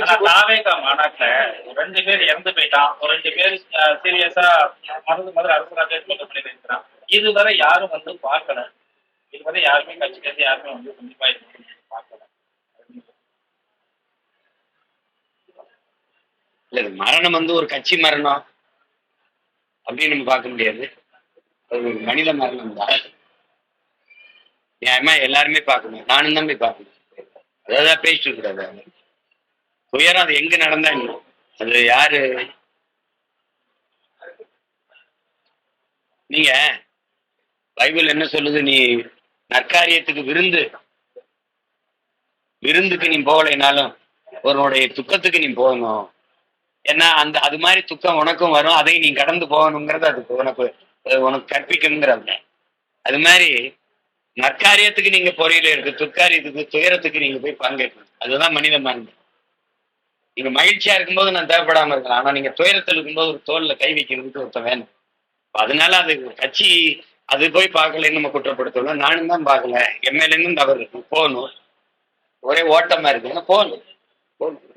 ஆனா தாவேகா மாநாட்டுல ஒரு ரெண்டு பேர் இறந்து போயிட்டான். ஒரு ரெண்டு பேர் சீரியஸா மருந்து மதுரை அரசு ராஜ்யத்தில் பண்ணியிருக்கிறான் இதுவரை யாரும் வந்து பார்க்கல. இதுவரை யாருமே கட்சி கட்சியிலேருந்து யாருமே வந்து கண்டிப்பா பார்க்கல. இல்ல மரணம் வந்து ஒரு கட்சி மரணம் அப்படின்னு நம்ம பார்க்க முடியாது. அது ஒரு மனித மரணம் தான். நியாயமா எல்லாருமே பார்க்கணும். நானும் தான் போய் பார்க்கணும். அதாவது பேசிட்டு இருக்கிறாரு துயரம் அது எங்க நடந்தா என்ன? அது யாரு? நீங்க பைபிள் என்ன சொல்லுது? நீ நற்காரியத்துக்கு விருந்து. விருந்துக்கு நீ போகலைனாலும் உன்னுடைய துக்கத்துக்கு நீ போகணும். ஏன்னா அந்த அது மாதிரி துக்கம் உனக்கும் வரும். அதை நீ கடந்து போகணுங்கிறது அது உனக்கு உனக்கு கற்பிக்குங்கிறது அது மாதிரி நற்காரியத்துக்கு நீங்க பொறியில இருக்கு துக்காரியத்துக்கு துயரத்துக்கு நீங்க போய் பங்கேற்கணும். அதுதான் மனித மாண்பு நீங்க மகிழ்ச்சியா இருக்கும்போது நான் தேவைப்படாம இருக்கலாம் ஆனா நீங்க துயரத்தில் இருக்கும்போது ஒரு தோல்ல கை வைக்கிறதுக்கு ஒருத்தன் வேணும். அதனால அது கட்சி அது போய் பார்க்கலன்னு நம்ம குற்றப்படுத்தணும். நானும் தான் பார்க்கல. எம்எல்ஏன்னு தவறு இருக்கு. போகணும். ஒரே ஓட்டமா இருக்கு. போகணும். போகணும்.